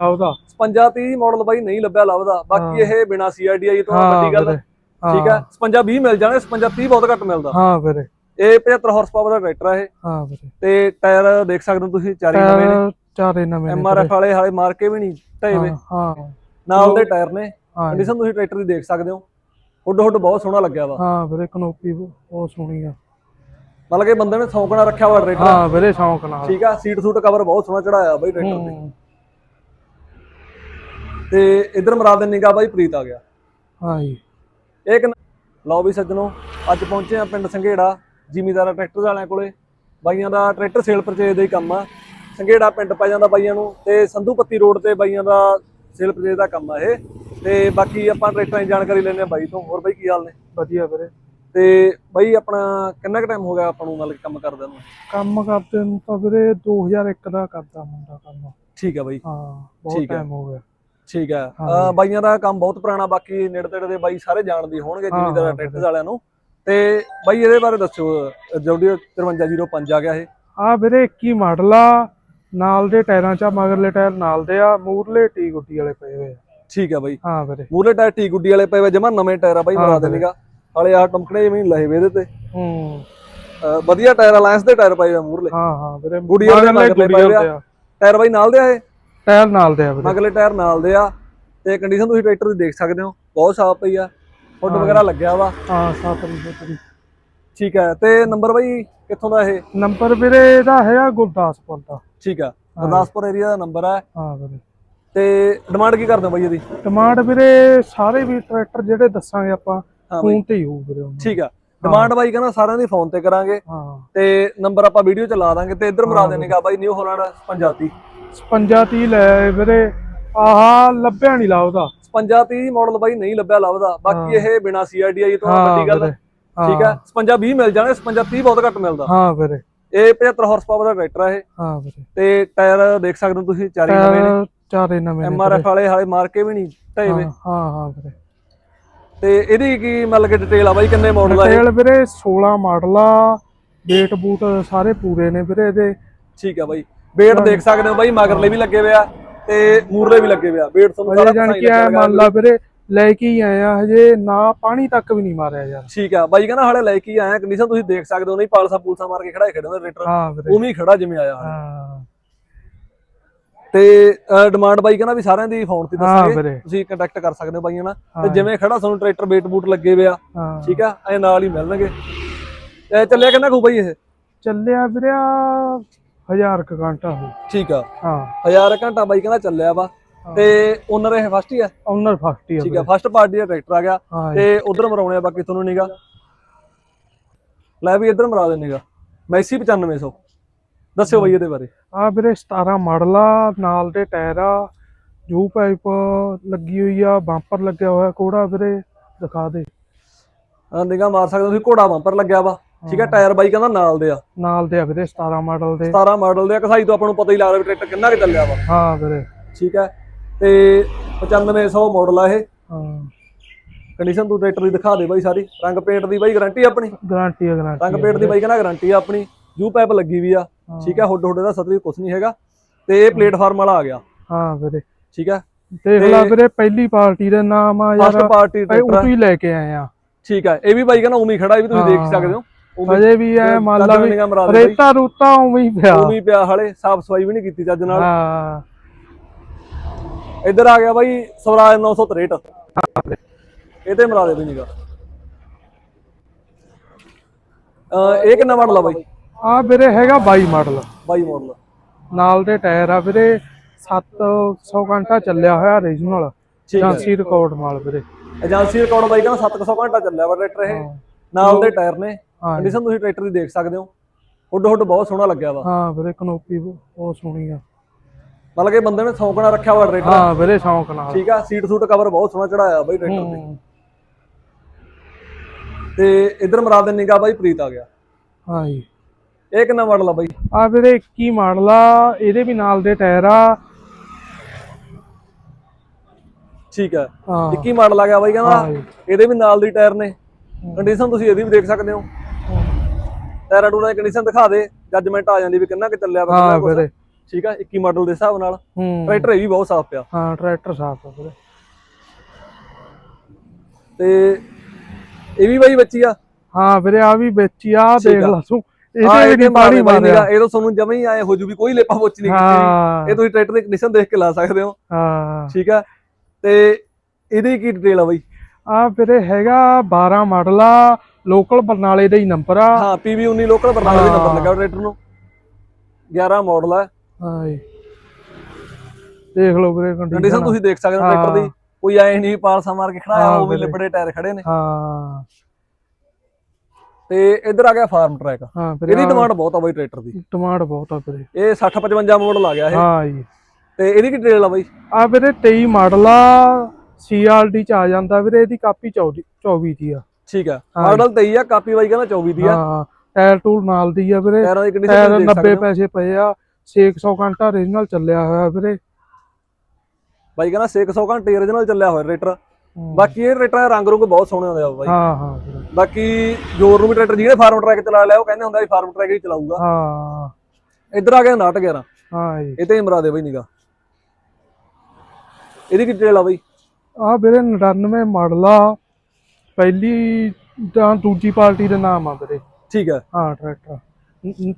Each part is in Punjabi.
ਉਹਦਾ 55 30 ਮਾਡਲ ਬਾਈ ਨਹੀਂ ਲੱਭਿਆ ਲੱਭਦਾ ਬਾਕੀ ਇਹ ਬਿਨਾ ਸੀਆਰਡੀਆਈ ਤੋਂ ਵੱਡੀ ਗੱਲ ਠੀਕ ਹੈ 55 20 ਮਿਲ ਜਾਣੇ 55 30 ਬਹੁਤ ਘੱਟ ਮਿਲਦਾ। ਹਾਂ ਵੀਰੇ। ਇਹ 75 ਹਾਰਸ ਪਾਵਰ ਦਾ ਟਰੈਕਟਰ ਹੈ ਇਹ। ਹਾਂ ਵੀਰੇ। ਤੇ ਟਾਇਰ ਦੇਖ ਸਕਦੇ ਹੋ ਤੁਸੀਂ ਚਾਰੇ ਨਵੇਂ ਨੇ। ਚਾਰੇ ਨਵੇਂ ਨੇ ਐਮਆਰਐਫ ਵਾਲੇ ਹਾਲੇ ਮਾਰ ਕੇ ਵੀ ਨਹੀਂ ਢਏ ਵੇ। ਵੀਰੇ। ਹਾਂ। ਨਾਲ ਦੇ ਟਾਇਰ ਨੇ। ਕੰਡੀਸ਼ਨ ਤੁਸੀਂ ਟਰੈਕਟਰ ਦੀ ਦੇਖ ਸਕਦੇ ਹੋ। ਹੁੱਡ ਹੁੱਡ ਬਹੁਤ ਸੋਹਣਾ ਲੱਗਿਆ ਵਾ। ਹਾਂ ਵੀਰੇ ਕਨੋਪੀ ਬਹੁਤ ਸੋਹਣੀ ਆ। ਮਤਲਬ ਕਿ ਬੰਦੇ ਨੇ ਸੌਂਕਣਾ ਰੱਖਿਆ ਵਾ ਟਰੈਕਟਰ ਹਾਂ ਵੀਰੇ ਸ਼ੌਂਕ ਨਾਲ ਠੀਕ ਆ ਸੀਟ ਸੂਟ ਕਵਰ ਬਹੁਤ ਸੋਹਣਾ ਚੜਾਇਆ ਬਾਈ ਟਰੈਕਟਰ ਤੇ। ਤੇ ਇਧਰ ਮਰਾ ਦੇ ਨਿਗਾ ਬਾਈ ਪ੍ਰੀਤ ਆ ਗਿਆ। ਹਾਂ ਜੀ। ਇਹ ਕਿ ਲਓ ਵੀ ਸੱਜਣੋ ਅੱਜ ਪਹੁੰਚੇ ਆ ਪਿੰਡ ਸੰਘੇੜਾ ਜ਼ਿਮੀਦਾਰਾ ਟਰੈਕਟਰ ਵਾਲਿਆਂ ਕੋਲੇ। ਬਾਈਆਂ ਦਾ ਟਰੈਕਟਰ ਸੇਲ ਪਰਚੇਜ ਦਾ ਹੀ ਕੰਮ ਆ। ਸੰਘੇੜਾ ਪਿੰਡ ਪੈ ਜਾਂਦਾ ਬਾਈਆਂ ਨੂੰ ਤੇ ਸੰਧੂ ਪੱਤੀ ਰੋਡ ਤੇ ਬਾਈਆਂ ਦਾ ਸੇਲ ਪਰਚੇਜ ਦਾ ਕੰਮ ਆ ਇਹ। ਤੇ ਬਾਕੀ ਆਪਾਂ ਟਰੈਕਟਰਾਂ ਦੀ ਜਾਣਕਾਰੀ ਲੈਣੇ ਆ ਬਾਈ ਤੋਂ। ਹੋਰ ਬਾਈ ਕੀ ਹਾਲ ਨੇ? ਵਧੀਆ ਵੀਰੇ। ਤੇ ਬਾਈ ਆਪਣਾ ਕਿੰਨਾ ਕੁ ਟਾਈਮ ਹੋ ਗਿਆ ਆਪਾਂ ਨੂੰ ਕਿ ਕੰਮ ਕਰਦੇ ਨੂੰ? ਕੰਮ ਕਰਦੇ ਨੂੰ ਤਾਂ ਵੀਰੇ 2001 ਦਾ ਕਰਦਾ ਮੁੰਡਾ ਕੰਮ। ਠੀਕ ਆ ਬਾਈ। ਹਾਂ ਬਹੁਤ। ਟਾਈਮ ਹੋ ਗਿਆ। ਠੀਕ ਹੈ। ਅਹ ਬਾਈਆਂ ਦਾ ਕੰਮ ਬਹੁਤ ਪੁਰਾਣਾ ਬਾਕੀ ਨੇੜੇ ਤੇੜੇ ਦੇ ਬਾਈ ਸਾਰੇ ਜਾਣਦੇ ਹੋਣਗੇ ਹਾਂ, ਜ਼ਿਮੀਦਾਰ ਹਾਂ, ਟਰੈਕਟਰ ਵਾਲਿਆਂ ਨੂੰ। ਤੇ ਬਾਈ ਇਹਦੇ ਬਾਰੇ ਦੱਸਿਓ ਜੌਡੀ 5305 ਆ ਗਿਆ ਇਹ। ਆ ਵੀਰੇ 21 ਮਾਡਲ ਆ ਨਾਲ ਦੇ ਟਾਇਰਾਂ ਚ ਆ, ਮਗਰਲੇ ਟਾਇਰ ਨਾਲ ਦੇ ਆ ਮੂਰਲੇ ਟੀ ਗੁੱਡੀ ਵਾਲੇ ਪਏ ਹੋਏ ਆ। ਠੀਕ ਹੈ ਬਾਈ। ਹਾਂ ਵੀਰੇ। ਮੂਲੇ ਟਾਇਰ ਟੀ ਗੁੱਡੀ ਵਾਲੇ ਪਏ ਵੇ ਜਮਾ ਨਵੇਂ ਟਾਇਰ ਆ ਬਾਈ ਹਾਂ, ਮਰਾ ਵੀਰੇ। ਦੇਣੇਗਾ। ਹਾਲੇ ਆ ਟਮਕਣੇ ਜਿਵੇਂ ਨੀ ਲਏ ਵੇ ਇਹਦੇ ਤੇ। ਹੂੰ। ਅਹ ਵਧੀਆ ਟਾਇਰ ਅਲਾਇੰਸ ਦੇ ਟਾਇਰ ਪਏ ਵੇ ਮੂਰਲੇ। ਹਾਂ ਹਾਂ ਵੀਰੇ। ਗੁੱਡੀ ਵਾਲੇ ਮਗਰਲੇ ਗੁੱਡੀ ਪਏ ਵਾਲੇ ਆ। ਟਾਇਰ ਬਾਈ ਨਾਲ ਦੇ ਆ ਇਹ? ਟਾਇਰ ਨਾਲ ਦੇ ਆ ਵੀਰੇ। ਮਗਲੇ ਟਾਇਰ ਨਾਲ ਦੇ ਆ ਤੇ ਕੰਡੀਸ਼ਨ ਤੁਸੀਂ ਟਰੈਕਟਰ ਦੀ ਦੇਖ ਸਕਦੇ ਹੋ ਬਹੁਤ ਸਾਫ਼ ਪਈ ਆ ਫੁੱਟ। ਵਗੈਰਾ ਲੱਗਿਆ ਵਾ। ਹਾਂ 7 ਨੰਬਰ ਠੀਕ ਹੈ ਤੇ ਨੰਬਰ ਬਾਈ ਕਿੱਥੋਂ ਦਾ ਇਹ? ਨੰਬਰ ਵੀਰੇ ਇਹਦਾ ਹੈਗਾ ਗੁਰਦਾਸਪੁਰ ਦਾ। ਠੀਕ ਆ ਗੁਰਦਾਸਪੁਰ ਏਰੀਆ ਦਾ ਨੰਬਰ ਹੈ ਹਾਂ ਵੀਰੇ। ਤੇ ਡਿਮਾਂਡ ਕੀ ਕਰਦੇ ਹੋ ਬਾਈ ਇਹਦੀ? ਡਿਮਾਂਡ ਵੀਰੇ ਸਾਰੇ ਵੀ ਟਰੈਕਟਰ ਜਿਹੜੇ ਦੱਸਾਂਗੇ ਆਪਾਂ ਫੋਨ ਤੇ ਹੀ ਹੋਊ ਵੀਰੇ ਠੀਕ ਆ ਡਿਮਾਂਡ ਬਾਈ ਕਹਿੰਦਾ ਸਾਰਿਆਂ ਦੀ ਫੋਨ ਤੇ ਕਰਾਂਗੇ। ਹਾਂ। ਤੇ ਨੰਬਰ ਆਪਾਂ ਵੀਡੀਓ ਚ ਲਾ ਦਾਂਗੇ ਤੇ ਇੱਧਰ ਮਰਾ ਦੇਣੇਗਾ ਬਾਈ ਨਿਊ ਹੋਲੈਂਡ ਪੰਜਾਬੀ 55 30 ਲੈ ਵੀਰੇ। ਆਹਾ ਲੱਭਿਆ ਨਹੀਂ ਲਾਉਦਾ 55 30 ਮਾਡਲ ਬਾਈ ਨਹੀਂ ਲੱਭਿਆ ਲੱਭਦਾ ਬਾਕੀ ਇਹ ਬਿਨਾ ਸੀਆਰਡੀਆਈ ਤੋਂ ਵੱਡੀ ਗੱਲ। ਠੀਕ ਹੈ 55 20 ਮਿਲ ਜਾਣੇ 55 30 ਬਹੁਤ ਘੱਟ ਮਿਲਦਾ। ਹਾਂ ਵੀਰੇ। ਇਹ 75 ਹਾਰਸ ਪਾਵਰ ਦਾ ਟਰੈਕਟਰ ਹੈ ਇਹ। ਹਾਂ ਵੀਰੇ। ਤੇ ਟਾਇਰ ਦੇਖ ਸਕਦੇ ਹੋ ਤੁਸੀਂ ਚਾਰੇ ਨਵੇਂ ਨੇ। ਚਾਰੇ ਨਵੇਂ ਨੇ ਐਮਆਰਐਫ ਵਾਲੇ ਹਾਲੇ ਮਾਰ ਕੇ ਵੀ ਨਹੀਂ ਢਏ ਵੇ। ਹਾਂ ਹਾਂ ਵੀਰੇ। ਤੇ ਇਹਦੀ ਕੀ ਮਤਲਬ ਕਿ ਡਿਟੇਲ ਆ ਬਾਈ ਕਿੰਨੇ ਮਾਡਲ ਆ ਇਹ? ਟੇਲ ਵੀਰੇ 16 ਮਾਡਲ ਆ। ਡੇਟ ਬੂਟ ਸਾਰੇ ਪੂਰੇ ਨੇ ਵੀਰੇ ਇਹਦੇ। ਠੀਕ ਆ ਬਾਈ। ਵੇਟ ਦੇਖ ਸਕਦੇ ਹੋ ਬਾਈ ਮਗਰਲੇ ਵੀ ਲੱਗੇ ਹੋਇਆ ਤੇ ਮੂਰਲੇ ਵੀ ਲੱਗੇ ਹੋਇਆ ਵੇਟ ਤੁਹਾਨੂੰ ਸਾਰਾ ਜਾਣ ਕੇ ਆ ਮੰਨ ਲਾ ਵੀਰੇ ਲੈ ਕੇ ਹੀ ਆਇਆ ਹਜੇ ਨਾ ਪਾਣੀ ਤੱਕ ਵੀ ਨਹੀਂ ਮਾਰਿਆ ਯਾਰ। ਠੀਕ ਆ ਬਾਈ ਕਹਿੰਦਾ ਹਾਲੇ ਲੈ ਕੇ ਆਇਆ ਕੰਡੀਸ਼ਨ ਤੁਸੀਂ ਦੇਖ ਸਕਦੇ ਹੋ ਨਹੀਂ ਪਾਲਸਾ ਪੂਲਸਾ ਮਾਰ ਕੇ ਖੜਾ ਖੜੇ ਹੁੰਦਾ ਰੇਟਰ ਉਵੇਂ ਹੀ ਖੜਾ ਜਿਵੇਂ ਆਇਆ ਹਾਂ। ਤੇ ਡਿਮਾਂਡ ਬਾਈ ਕਹਿੰਦਾ ਵੀ ਸਾਰਿਆਂ ਦੀ ਫੋਨ ਤੇ ਦੱਸਗੇ। ਤੁਸੀਂ ਕੰਟੈਕਟ ਕਰ ਸਕਦੇ ਹੋ ਬਾਈਆਂ ਨਾਲ ਤੇ ਜਿਵੇਂ ਖੜਾ ਤੁਹਾਨੂੰ ਟਰੈਕਟਰ ਬੇਟ ਬੂਟ ਲੱਗੇ ਹੋਇਆ ਠੀਕ ਆ ਐ ਨਾਲ ਹੀ ਮਿਲਣਗੇ। ਚੱਲਿਆ ਕਹਿੰਦਾ ਖੂ ਬਾਈ ਇਹ? ਚੱਲਿਆ ਵੀਰਿਆ 1000 ਕ ਘੰਟਾ ਹੋ ਠੀਕ ਆ। ਹਾਂ। ਹਜ਼ਾਰ ਘੰਟਾ ਬਾਈ ਕਹਿੰਦਾ ਚੱਲਿਆ ਵਾ। ਤੇ ਓਨਰ ਇਹ ਫਸਟ ਹੀ ਆ? ਓਨਰ ਫਸਟ ਹੀ ਆ ਠੀਕ ਆ ਫਸਟ ਪਾਰਟੀ ਦਾ ਟਰੈਕਟਰ ਆ ਗਿਆ। ਤੇ ਉਧਰ ਮਰਾਉਣੇ ਆ ਬਾਕੀ ਤੁਹਾਨੂੰ ਨੀਗਾ ਲੈ ਵੀ ਇੱਧਰ ਮਰਾ ਦੇਣੇਗਾ ਮੈਸੀ 9500 ਦੱਸਿਓ ਬਾਈ ਇਹਦੇ ਬਾਰੇ। ਆ ਵੀਰੇ 17 ਮਾਡਲ ਨਾਲ ਦੇ ਟਾਇਰ ਆ। ਜੂ ਪਾਈਪ ਲੱਗੀ ਹੋਈ ਆ ਬੰਪਰ ਲੱਗਿਆ ਹੋਇਆ ਕੋੜਾ ਵੀਰੇ ਦਿਖਾ ਦੇ। ਨਿਗਾ ਮਾਰ ਸਕਦੇ ਤੁਸੀਂ ਘੋੜਾ ਬੰਪਰ ਲੱਗਿਆ ਵਾ। ਠੀਕ ਆ ਟਾਇਰ ਬਾਈ ਕਹਿੰਦਾ ਨਾਲ ਦੇ ਆ। ਨਾਲ ਦੇ ਆ ਵੀਰੇ 17 ਮਾਡਲ ਦੇ। 17 ਮਾਡਲ ਦੇ ਆ ਕਸਾਈ ਤੋਂ ਆਪਾਂ ਨੂੰ ਪਤਾ ਹੀ ਲੱਗਦਾ ਵੀ ਟਰੈਕਟਰ ਕਿੰਨਾ ਕੁ ਚੱਲਿਆ ਵਾ। ਹਾਂ ਵੀਰੇ। ਠੀਕ ਹੈ ਤੇ 9500 ਮਾਡਲ ਆ ਇਹ। ਹਾਂ। ਕੰਡੀਸ਼ਨ ਤੂੰ ਟਰੈਕਟਰ ਦੀ ਦਿਖਾ ਦੇ ਬਾਈ ਸਾਰੀ। ਰੰਗ ਪੇਂਟ ਦੀ ਬਾਈ ਗਾਰੰਟੀ ਆਪਣੀ। ਗਾਰੰਟੀ ਆ ਗਾਰੰਟੀ ਰੰਗ ਪੇਂਟ ਦੀ ਬਾਈ ਕਹਿੰਦਾ ਗਾਰੰਟੀ ਆ ਆਪਣੀ। ਯੂ ਪਾਈਪ ਲੱਗੀ ਵੀ ਆ। ਠੀਕ ਹੈ ਹੁੱਡ ਹੁੱਡ ਦਾ ਸਤਰੀ ਕੁਛ ਨਹੀਂ ਹੈਗਾ। ਤੇ ਇਹ ਪਲੇਟਫਾਰਮ ਵਾਲਾ ਆ ਗਿਆ। ਹਾਂ ਵੀਰੇ। ਠੀਕ ਹੈ। ਦੇਖ ਲਾ ਵੀਰੇ ਪਹਿਲੀ ਪਾਰਟੀ ਦਾ ਨਾਮ ਆ ਫਸਟ ਯਾਰ। ਪਾਰਟੀ ਟਰੈਕਟਰ ਉਤੋਂ ਹੀ ਲੈ ਕੇ ਆਏ ਆ। ਠੀਕ ਹੈ ਇਹ ਵੀ ਬਾਈ ਕਹਿੰਦਾ ਹੀ ਖੜਾ ਇਹ ਵੀ ਤੁਸੀਂ ਦੇਖ ਹੀ ਸਕਦੇ ਹੋ। ਅਜੇ ਵੀ ਐ ਮੰਨ ਲਾ ਵੀ ਰੇਤਾ ਰੂਤਾ ਉਵੇਂ ਹੀ ਪਿਆ। ਉਵੇਂ ਹੀ ਪਿਆ ਹਲੇ ਸਾਫ਼ ਸਫ਼ਾਈ ਵੀ ਨਹੀਂ ਕੀਤੀ ਚੱਜ ਨਾਲ। ਹਾਂ। ਇੱਧਰ ਆ ਗਿਆ ਬਾਈ ਸਵਰਾਜ 963 ਇਹਦੇ ਮਰਾ ਦੇ ਵੀ ਅਹ ਇਹ ਕਿੰਨਾ ਮਾਡਲ ਆ ਬਾਈ? ਆ ਵੀਰੇ ਹੈਗਾ 22 ਮਾਡਲ 22 ਮਾਡਲ ਨਾਲ ਦੇ ਟਾਇਰ ਆ ਵੀਰੇ 700 ਘੰਟਾ ਚੱਲਿਆ ਹੋਇਆ ਰੀਜਨਲ ਏਜੰਸੀ ਰਿਕਾਰਡ ਮਾਲ ਵੀਰੇ। ਏਜੰਸੀ ਰਿਕਾਰਡ ਬਾਈ ਕਹਿੰਦਾ 700 ਘੰਟਾ ਚੱਲਿਆ ਵਾ ਟਰੈਕਟਰ ਇਹ। ਨਾਲ ਦੇ ਟਾਇਰ ਨੇ। ਕੰਡੀਸ਼ਨ ਤੁਸੀਂ ਟਰੈਕਟਰ ਦੀ ਦੇਖ ਸਕਦੇ ਹੋ। ਹੁੱਡ ਹੁੱਡ ਬਹੁਤ ਸੋਹਣਾ ਲੱਗਿਆ ਵਾ। ਹਾਂ ਵੀਰੇ ਕਨੋਪੀ ਬਹੁਤ ਸੋਹਣੀ ਆ। ਮਤਲਬ ਕਿ ਬੰਦੇ ਨੇ ਸੌਂਕਣਾ ਰੱਖਿਆ ਵਾ ਟਰੈਕਟਰ। ਹਾਂ ਵੀਰੇ ਸ਼ੌਂਕ ਨਾਲ। ਠੀਕ ਆ ਸੀਟ ਸੂਟ ਕਵਰ ਬਹੁਤ ਸੋਹਣਾ ਚੜਾਇਆ ਬਾਈ ਟਰੈਕਟਰ ਤੇ। ਤੇ ਇੱਧਰ ਮਰਾ ਦੇ ਨਿਗਾ ਬਾਈ ਪ੍ਰੀਤ ਆ ਗਿਆ। ਹਾਂ ਜੀ। ਇਹ ਕਿੰਨਾ ਮਾਡਲ ਆ ਬਾਈ? ਆ ਵੀਰੇ 21 ਮਾਡਲ ਆ ਇਹਦੇ ਵੀ ਨਾਲ ਦੇ ਟਾਇਰ ਆ। ਠੀਕ ਹਾਂ। 21 ਮਾਡਲ ਆ ਗਿਆ ਬਾਈ ਕਹਿੰਦਾ। ਇਹਦੇ ਵੀ ਨਾਲ ਦੀ ਟਾਇਰ ਨੇ। ਕੰਡੀਸ਼ਨ ਤੁਸੀਂ ਇਹਦੀ ਵੀ ਦੇਖ ਸਕਦੇ ਹੋ। ਟਾਇਰਾਂ ਟੂਰਾਂ ਦੀ ਕੰਡੀਸ਼ਨ ਦਿਖਾ ਦੇ ਜੱਜਮੈਂਟ ਆ ਜਾਂਦੀ ਵੀ ਕਿੰਨਾ ਕਿ ਚੱਲਿਆ ਵਾ ਹਾਂ ਕਿੰਨਾ ਕੁਛ। ਵੀਰੇ ਠੀਕ ਆ 21 ਮਾਡਲ ਦੇ ਹਿਸਾਬ ਨਾਲ। ਹੂੰ। ਟਰੈਕਟਰ ਇਹ ਵੀ ਬਹੁਤ ਸਾਫ਼ ਪਿਆ। ਹਾਂ ਟਰੈਕਟਰ ਸਾਫ਼ ਆ ਵੀਰੇ। ਤੇ ਇਹ ਵੀ ਬਾਈ ਬੱਚੀ ਆ? ਹਾਂ ਵੀਰੇ ਆ ਵੀ ਵੇਚੀ ਆ ਦੇਖ। ਲਾ ਤੂੰ। ਇਹਦੇ ਇਹ ਵੀ ਪਾਣੀ ਮਾਰਿਆ। ਇਹ ਤਾਂ ਤੁਹਾਨੂੰ ਜਮਾ ਹੀ ਆਏ ਹੋ ਜੂ ਵੀ ਕੋਈ ਲੇਪਾ ਪੋਚ ਨਹੀਂ ਕੀਤੀ। ਹਾਂ। ਇਹ ਤੁਸੀਂ ਟਰੈਕਟਰ ਦੀ ਕੰਡੀਸ਼ਨ ਦੇਖ ਕੇ ਲਾ ਸਕਦੇ ਹੋ। ਹਾਂ। ਠੀਕ ਆ ਤੇ ਇਹਦੀ ਕੀ ਡਿਟੇਲ ਆ ਬਾਈ? ਆ ਵੀਰੇ ਹੈਗਾ 12 ਮਾਡਲ ਆ ਲੋਕਲ ਬਰਨਾਲੇ ਦਾ ਹੀ ਨੰਬਰ ਆ। ਹਾਂ ਪੀਵੀ 19 ਲੋਕਲ ਬਰਨਾਲੇ ਦੇ ਨੰਬਰ ਹਾਂ। ਲੱਗਾ ਟਰੈਕਟਰ ਨੂੰ। 11 ਮਾਡਲ ਆ। ਹਾਏ ਦੇਖ ਲਓ ਵੀਰੇ ਕੰਡੀਸ਼ਨ ਤੁਸੀਂ ਦੇਖ ਸਕਦੇ ਹੋ ਟਰੈਕਟਰ ਦੀ। ਹਾਂ। ਕੋਈ ਐ ਨਹੀਂ ਪਾਲਸਾ ਮਾਰ ਕੇ ਖੜਾਇਆ ਹਾਂ ਉਹ ਵੀ। ਲਿਬੜੇ ਟਾਇਰ ਖੜੇ ਨੇ। ਹਾਂ। ਤੇ ਇੱਧਰ ਆ ਗਿਆ ਫਾਰਮ ਟਰੈਕ ਹਾਂ ਇਹਦੀ ਡਿਮਾਂਡ ਬਹੁਤ ਆ ਬਾਈ ਟਰੈਕਟਰ ਦੀ। ਡਿਮਾਂਡ ਬਹੁਤ ਆ ਵੀਰੇ। ਇਹ 60 55 ਮਾਡਲ ਆ ਗਿਆ ਇਹ। ਹਾਂ ਜੀ। ਤੇ ਇਹਦੀ ਕੀ ਡਿਟੇਲ ਆ ਬਾਈ? ਆ ਵੀਰੇ 23 ਮਾਡਲ ਆ। ਸੀਆਰਡੀ ਚ ਆ ਜਾਂਦਾ ਵੀਰੇ ਇਹਦੀ ਕਾਪੀ 24 24 ਦੀ ਆ। ਠੀਕ ਆ। ਮਾਡਲ 23 ਆ ਕਾਪੀ ਬਾਈ ਕਹਿੰਦਾ 24 ਦੀ ਆ। ਹਾਂ ਟਾਇਰ ਟੂਲ ਨਾਲ ਦੀ ਆ ਵੀਰੇ। ਟਾਇਰਾਂ ਦੀ ਕੰਡੀਸ਼ਨ ਦੇਖ 90 ਸਕਦੇ ਹੋ। ਪੈਸੇ ਪਏ ਆ 600 ਘੰਟਾ ਓਰੀਜਨਲ ਚੱਲਿਆ ਹੋਇਆ ਵੀਰੇ। ਬਾਈ ਕਹਿੰਦਾ 600 ਘੰਟੇ origignal ਚੱਲਿਆ ਹੋਇਆ ਟਰੈਕਟਰ ਹੂੰ। ਬਾਕੀ ਇਹ ਟਰੈਕਟਰ ਦੇ ਰੰਗ ਰੁੰਗ ਬਹੁਤ ਸੋਹਣੇ ਹੁੰਦੇ ਆ ਬਾਈ। ਹਾਂ ਹਾਂ ਬਾਕੀ ਜੋਰ ਨੂੰ ਵੀ ਟਰੈਕਟਰ ਜਿਹੜੇ ਫਾਰਮ ਟਰੈਕ ਚਲਾ ਲਿਆ ਉਹ ਕਹਿੰਦੇ ਹੁੰਦਾ ਵੀ ਫਾਰਮ ਟਰੈਕ ਹੀ ਚਲਾਊਗਾ। ਹਾਂ। ਇੱਧਰ ਆ ਗਿਆ 911 ਹਾਂ ਜੀ। ਇਹ ਤੇ ਹੀ ਮਰਾ ਦੇ ਬਾਈ ਨਿਗਾ ਇਹਦੀ ਕੀ ਡਿਟੇਲ ਆ ਬਾਈ? ਆ ਵੀਰੇ 99 ਮਾਡਲ ਆ। ਪਹਿਲੀ ਤਾਂ ਦੂਜੀ ਪਾਰਟੀ ਦੇ ਨਾਮ ਆ ਵੀਰੇ। ਠੀਕ ਹੈ। ਹਾਂ ਟਰੈਕਟਰ।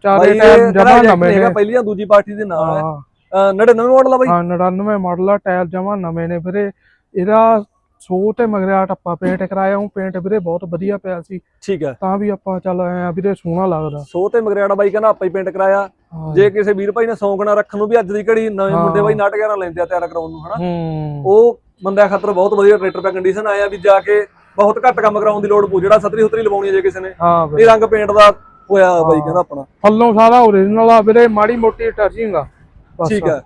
ਚਾਰੇ ਟਾਇਰ ਜਮਾ ਨਵੇਂ ਨੇ। ਪਹਿਲੀ ਜਾਂ ਦੂਜੀ ਪਾਰਟੀ ਦੇ ਨਾਲ ਹੈ। ਹਾਂ। ਅਹ 99 ਮਾਡਲ ਆ ਬਾਈ? ਹਾਂ 99 ਮਾਡਲ ਆ ਟਾਇਰ ਜਮਾ ਨਵੇਂ ਨੇ ਵੀਰੇ। ਇਹਦਾ ਸੋ ਤੇ ਮਗਰਿਆ ਟੱਪਾ ਪੇਂਟ ਕਰਾਇਆ ਉਹ ਪੇਂਟ ਵੀਰੇ ਬਹੁਤ ਵਧੀਆ ਪਿਆ ਸੀ। ਠੀਕ ਹੈ। ਤਾਂ ਵੀ ਆਪਾਂ ਚੱਲ ਆਏ ਆ ਵੀਰੇ ਸੋਹਣਾ ਲੱਗਦਾ। ਸੋ ਤੇ ਮਗਰਿਆੜਾ ਬਾਈ ਕਹਿੰਦਾ ਆਪਾਂ ਹੀ ਪੇਂਟ ਕਰਾਇਆ। ਹਾਂ। ਜੇ ਕਿਸੇ ਵੀਰ ਭਾਈ ਨੇ ਸ਼ੌਂਕ ਨਾ ਰੱਖਣ ਨੂੰ ਵੀ ਅੱਜ ਦੀ ਘੜੀ ਨਵੇਂ ਹਾਂ। ਮੁੰਡੇ ਬਾਈ ਨਾਟ 11 ਲੈਂਦੇ ਆ ਤਿਆਰ ਕਰਾਉਣ ਨੂੰ ਹਨਾ। ਹੂੰ। ਉਹ ਬੰਦਿਆਂ ਖਾਤਰ ਬਹੁਤ ਵਧੀਆ ਟਰੈਕਟਰ ਦਾ ਕੰਡੀਸ਼ਨ ਆਇਆ ਵੀ ਜਾ ਕੇ ਬਹੁਤ ਘੱਟ ਕੰਮ ਕਰਾਉਣ ਦੀ ਲੋੜ ਪਊ ਜਿਹੜਾ ਸਤਰੀ ਸੁਤਰੀ ਲਵਾਉਣੀ ਜੇ ਕਿਸੇ ਨੇ। ਹਾਂ ਇਹ ਰੰਗ ਪੇਂਟ ਦਾ ਹੋਇਆ ਬਾਈ ਕਹਿੰਦਾ ਆਪਣਾ। ਫੱਲੋਂ ਸਾਰਾ ਓਰੀਜਨਲ ਆ ਵੀਰੇ ਮਾੜੀ ਮੋਟੀ ਟਚਿੰਗ ਆ। ਬਸ। ਠੀਕ ਹੈ।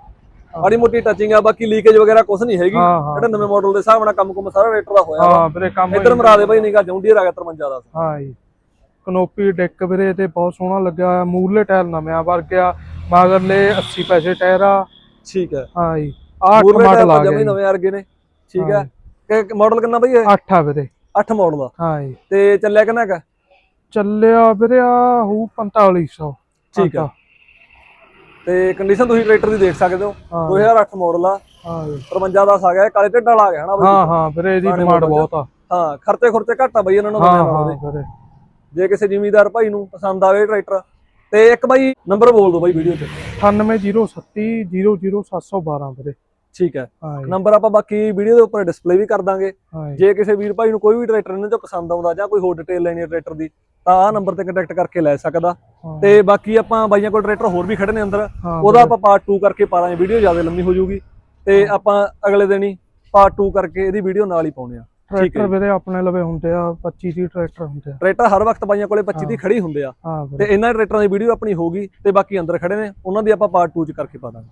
ਮਾੜੀ ਮੋਟੀ ਟੱਚਿੰਗ ਆ ਬਾਕੀ ਲੀਕੇਜ ਵਗੈਰਾ ਕੁਝ ਨਹੀਂ ਹੈਗੀ। ਹਾਂ ਹਾਂ। ਜਿਹੜਾ ਨਵੇਂ ਮਾਡਲ ਦੇ ਹਿਸਾਬ ਨਾਲ ਕੰਮ ਕੁਮ ਸਾਰਾ ਟਰੈਕਟਰ ਦਾ ਹੋਇਆ ਵਾ। ਹਾਂ ਵੀਰੇ ਕੰਮ ਇੱਧਰ ਮਰਾ ਦੇ ਬਾਈ ਨਿਗਾ ਜੌਂਡੀਅਰ ਆ ਗਿਆ 53 ਦਾ। ਹਾਂ ਜੀ। ਕਨੋਪੀ ਡੈਕ ਵੀਰੇ ਤੇ ਬਹੁਤ ਸੋਹਣਾ ਲੱਗਿਆ ਹੋਇਆ। ਮੂਰਲੇ ਟਾਇਰ ਨਵਿਆਂ ਵਰਗਿਆ ਮਗਰਲੇ 80 ਪੈਸੇ ਟਾਇਰ ਆ। ਠੀਕ ਹੈ ਹਾਂ ਜੀ। ਆਹ ਮੂਰਲੇ ਮਾਡਲ ਆ ਟਾਇਰ ਗਏ ਨਵੇਂ ਵਰਗੇ ਨੇ। ਠੀਕ ਹਾਂ ਮਾਡਲ ਕਿੰਨਾ ਬਈ ਇਹ? 8 ਆ ਵੀਰੇ। 8 ਮਾਡਲ ਦਾ। ਹਾਂ ਜੀ। ਤੇ ਚੱਲਿਆ ਕਿੰਨਾ ਕਾ? ਚੱਲਿਆ ਵੀਰੇ ਆ ਹੂ 4500 ਠੀਕ ਆ। ਤੇ ਕੰਡੀਸ਼ਨ ਤੁਸੀਂ ਟਰੈਕਟਰ ਦੀ ਦੇਖ ਸਕਦੇ ਹੋ। ਹਾਂ। 2008 ਮਾਡਲ ਆ। ਹਾਂ ਜੀ। 53 ਦਾ ਆ ਗਿਆ ਕਾਲੇ ਢਿੱਡ ਵਾਲਾ ਆ ਗਿਆ ਹਨਾ ਬਈ? ਹਾਂ ਹਾਂ ਵੀਰੇ ਇਹਦੀ ਡਿਮਾਂਡ ਬਹੁਤ ਆ। ਹਾਂ ਖਰਚੇ ਖੁਰਚੇ ਘੱਟ ਆ ਬਈ ਇਹਨਾਂ ਨੂੰ ਹਾਂ ਦੁਨੀਆ ਹਾਂ ਨਾਲੋਂ ਦੇ। ਵੀਰੇ। ਜੇ ਕਿਸੇ ਜ਼ਿਮੀਦਾਰ ਭਾਈ ਨੂੰ ਪਸੰਦ ਆਵੇ ਟਰੈਕਟਰ ਤੇ ਇੱਕ ਬਾਈ ਨੰਬਰ ਬੋਲ ਦਿਓ ਬਾਈ ਵੀਡੀਓ 'ਚ। 98030 00712 ਵੀਰੇ। ਠੀਕ ਹੈ। ਨੰਬਰ ਆਪਾਂ ਬਾਕੀ ਵੀਡੀਓ ਦੇ ਉੱਪਰ ਡਿਸਪਲੇ ਵੀ ਕਰ ਦਾਂਗੇ। ਜੀ ਕਿਸੇ ਵੀਰ ਭਾਈ ਨੂੰ ਕੋਈ ਵੀ ਟਰੈਕਟਰ ਇਹਨਾਂ ਚੋਂ ਪਸੰਦ ਆਉਂਦਾ ਜਾਂ ਕੋਈ ਹੋਰ ਡਿਟੇਲ ਲੈਣੀ ਹੈ ਟਰੈਕਟਰ ਦੀ ਤਾਂ ਆਹ ਨੰਬਰ ਤੇ ਕੰਟੈਕਟ ਕਰਕੇ ਲੈ ਸਕਦਾ। ਤੇ ਬਾਕੀ ਆਪਾਂ ਬਾਈਆਂ ਕੋਲ ਟਰੈਕਟਰ ਹੋਰ ਵੀ ਖੜੇ ਨੇ ਅੰਦਰ ਉਹਦਾ ਆਪਾਂ ਪਾਰਟ 2 ਕਰਕੇ ਪਾ ਦਾਂਗੇ ਵੀਡੀਓ ਜ਼ਿਆਦਾ ਲੰਮੀ ਹੋ ਜਾਊਗੀ। ਤੇ ਆਪਾਂ ਅਗਲੇ ਦਿਨ ਹੀ ਪਾਰਟ 2 ਕਰਕੇ ਇਹਦੀ ਵੀਡੀਓ ਨਾਲ ਹੀ ਪਾਉਣੇ ਆ ਟਰੈਕਟਰ ਵੀਰੇ ਆਪਣੇ ਲਵੇ ਹੁੰਦੇ ਆ 25 ਦੀ ਟਰੈਕਟਰ ਹੁੰਦੇ ਆ। ਟਰੈਕਟਰ ਹਰ ਵਕਤ ਬਾਈਆਂ ਕੋਲੇ 25 ਦੀ ਖੜੀ ਹੁੰਦੇ ਆ। ਤੇ ਇਹਨਾਂ ਟਰੈਕਟਰਾਂ ਦੀ ਵੀਡੀਓ ਆਪਣੀ ਹੋਊਗੀ ਤੇ ਬਾਕੀ ਅੰਦਰ ਖੜੇ ਨੇ ਉਹਨਾਂ ਦੀ ਆਪਾਂ ਪਾਰਟ 2 ਚ ਕਰਕੇ ਪਾ ਦਾਂਗੇ।